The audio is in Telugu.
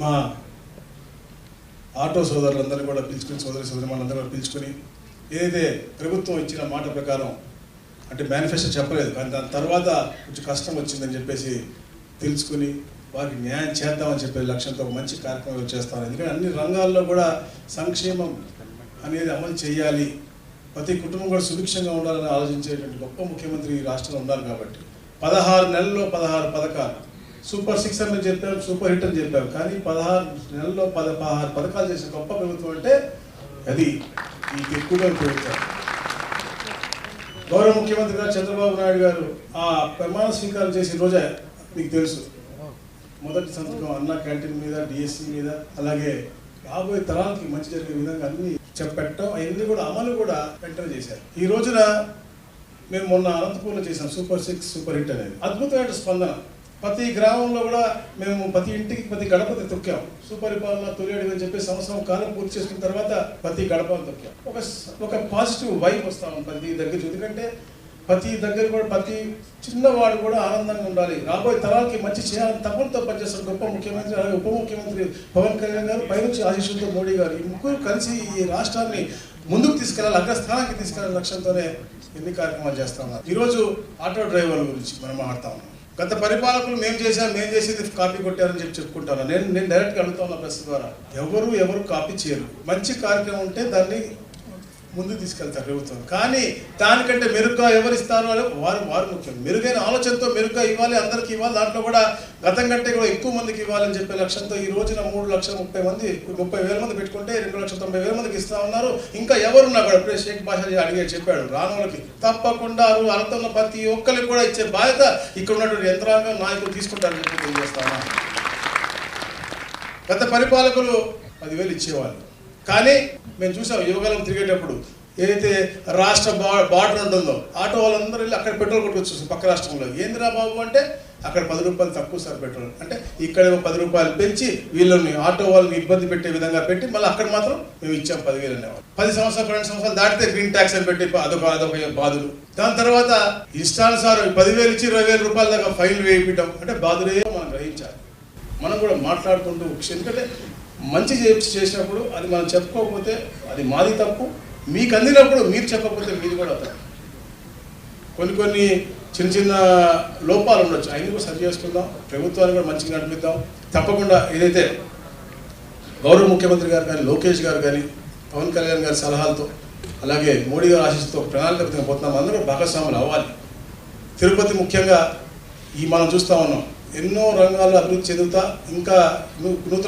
మా ఆటో సోదరులందరినీ కూడా పిలుచుకుని సోదరి సోదరి మనందరూ కూడా పిలుచుకొని ఏదైతే ప్రభుత్వం ఇచ్చిన మాట ప్రకారం అంటే మేనిఫెస్టో చెప్పలేదు కానీ దాని తర్వాత కొంచెం కష్టం వచ్చిందని చెప్పేసి తెలుసుకుని వారికి న్యాయం చేద్దామని చెప్పే లక్ష్యంతో మంచి కార్యక్రమాలు చేస్తాను ఎందుకంటే అన్ని రంగాల్లో కూడా సంక్షేమం అనేది అమలు చేయాలి. ప్రతి కుటుంబం కూడా సుభిక్షంగా ఉండాలని ఆలోచించేటువంటి గొప్ప ముఖ్యమంత్రి ఈ రాష్ట్రంలో ఉన్నారు కాబట్టి పదహారు నెలల్లో పదహారు పథకాలు సూపర్ సిక్స్ అని చెప్పాం సూపర్ హిట్ అని చెప్పాం కానీ పదహారు నెలల్లో పద పదహారు పథకాలు చేసిన గొప్ప ప్రభుత్వం అంటే అది ఈ ఎక్కువగా ప్రభుత్వం గౌరవ ముఖ్యమంత్రి గారు చంద్రబాబు నాయుడు గారు ఆ ప్రమాణ స్వీకారం చేసిన రోజే మీకు తెలుసు. మొదటి సంతకం అన్న క్యాంటీన్ మీద డిఎస్సి మీద అలాగే రాబోయే తరాలకి మంచి జరిగే విధంగా అన్ని చెప్పటం అవన్నీ కూడా అమలు కూడా వెంటనే చేశారు. ఈ రోజున మేము మొన్న అనంతపూర్లో చేసాం సూపర్ సిక్స్ సూపర్ హిట్ అనేది. అద్భుతమైన స్పందన. ప్రతి గ్రామంలో కూడా మేము ప్రతి ఇంటికి ప్రతి గడపతి తొక్కాం. సుపరిపాలన తొలియడి అని చెప్పి సంవత్సరం కాలం పూర్తి చేసుకున్న తర్వాత ప్రతి గడపను తొక్కాం. ఒక ఒక పాజిటివ్ వైబ్ వస్తా ఉంది ప్రతి దగ్గర ఎందుకంటే ప్రతి దగ్గర కూడా ప్రతి చిన్నవాడు కూడా ఆనందంగా ఉండాలి. రాబోయే తరాలకి మంచి చేయాలని తపనతో పనిచేస్తున్న గొప్ప ముఖ్యమంత్రి అలాగే ఉప ముఖ్యమంత్రి పవన్ కళ్యాణ్ గారు పైనుంచి ఆశీస్సులతో మోడీ గారు ఈ ముగ్గురు కలిసి ఈ రాష్ట్రాన్ని ముందుకు తీసుకెళ్ళాలి అగ్రస్థానానికి తీసుకెళ్ళాలి లక్ష్యంతోనే ఎన్ని కార్యక్రమాలు చేస్తా ఉన్నారు. ఈరోజు ఆటో డ్రైవర్ల గురించి మనం మాట్లాడుతా ఉన్నాం. గత పరిపాలకులు మేము చేసాం మేము చేసేది కాపీ కొట్టారని చెప్పి చెప్పుకుంటాను. నేను నేను డైరెక్ట్గా అడుగుతా ఉన్నా ప్రెస్ ద్వారా ఎవరు ఎవరు కాపీ చేయరు. మంచి కార్యక్రమం ఉంటే దాన్ని ముందు తీసుకెళ్తారు ప్రభుత్వం. కానీ దానికంటే మెరుగ్గా ఎవరిస్తారు అని వారు వారు ముఖ్యం. మెరుగైన ఆలోచనతో మెరుగ్గా ఇవ్వాలి అందరికీ ఇవ్వాలి దాంట్లో కూడా గతం కంటే కూడా ఎక్కువ మందికి ఇవ్వాలని చెప్పే లక్ష్యంతో ఈ రోజున మూడు లక్షల ముప్పై మంది ముప్పై వేల మంది పెట్టుకుంటే రెండు లక్షల తొంభై వేల మందికి ఇస్తా ఉన్నారు. ఇంకా ఎవరున్నా కూడా ఇప్పుడే షేక్ బాషా అడిగే చెప్పాడు రానులకి తప్పకుండా అర్థంలో ప్రతి ఒక్కరికి కూడా ఇచ్చే బాధ్యత ఇక్కడ ఉన్నటువంటి యంత్రాంగం నాయకులు తీసుకుంటారని చెప్పి తెలియజేస్తాను గత పరిపాలకులు పదివేలు ఇచ్చేవాళ్ళు. కానీ మేము చూసాం యువకాలం తిరిగేటప్పుడు ఏదైతే రాష్ట్ర బా బార్డర్ ఉంటుందో ఆటో వాళ్ళందరూ వెళ్ళి అక్కడ పెట్రోల్ కొట్టుకొచ్చు పక్క రాష్ట్రంలో. ఏందిరా బాబు అంటే అక్కడ పది రూపాయలు తక్కువ సార్ పెట్రోల్. అంటే ఇక్కడేమో పది రూపాయలు పెంచి వీళ్ళని ఆటో వాళ్ళని ఇబ్బంది పెట్టే విధంగా పెట్టి మళ్ళీ అక్కడ మాత్రం మేము ఇచ్చాం పదివేలు అనేవాళ్ళు. పది సంవత్సరాలు పన్నెండు సంవత్సరాలు దాటితే గ్రీన్ ట్యాక్స్ అని పెట్టి అదొక అదొక బాధలు దాని తర్వాత ఇష్టానుసారం పదివేలు ఇచ్చి ఇరవై వేల రూపాయల దాకా ఫైన్ వేయించడం. అంటే బాధలే మనం గ్రహించాలి. మనం కూడా మాట్లాడుకుంటూ ఎందుకంటే మంచి చేసి చేసినప్పుడు అది మనం చెప్పుకోకపోతే అది మాది తప్పు. మీకు అందినప్పుడు మీరు చెప్పకపోతే మీది కూడా తప్పు. కొన్ని కొన్ని చిన్న చిన్న లోపాలు ఉండొచ్చు. అయినా కూడా సరి చేసుకుందాం. ప్రభుత్వాన్ని కూడా మంచిగా నడిపిద్దాం. తప్పకుండా ఏదైతే గౌరవ ముఖ్యమంత్రి గారు కానీ లోకేష్ గారు కానీ పవన్ కళ్యాణ్ గారి సలహాలతో అలాగే మోడీ గారు ఆశిస్తూ ప్రణాళిక పోతున్నాం. అందరూ భాగస్వాములు అవ్వాలి. తిరుపతి ముఖ్యంగా ఈ మనం చూస్తా ఉన్నాం. ఎన్నో రంగాల్లో అభివృద్ధి చెందుతా ఇంకా నూతన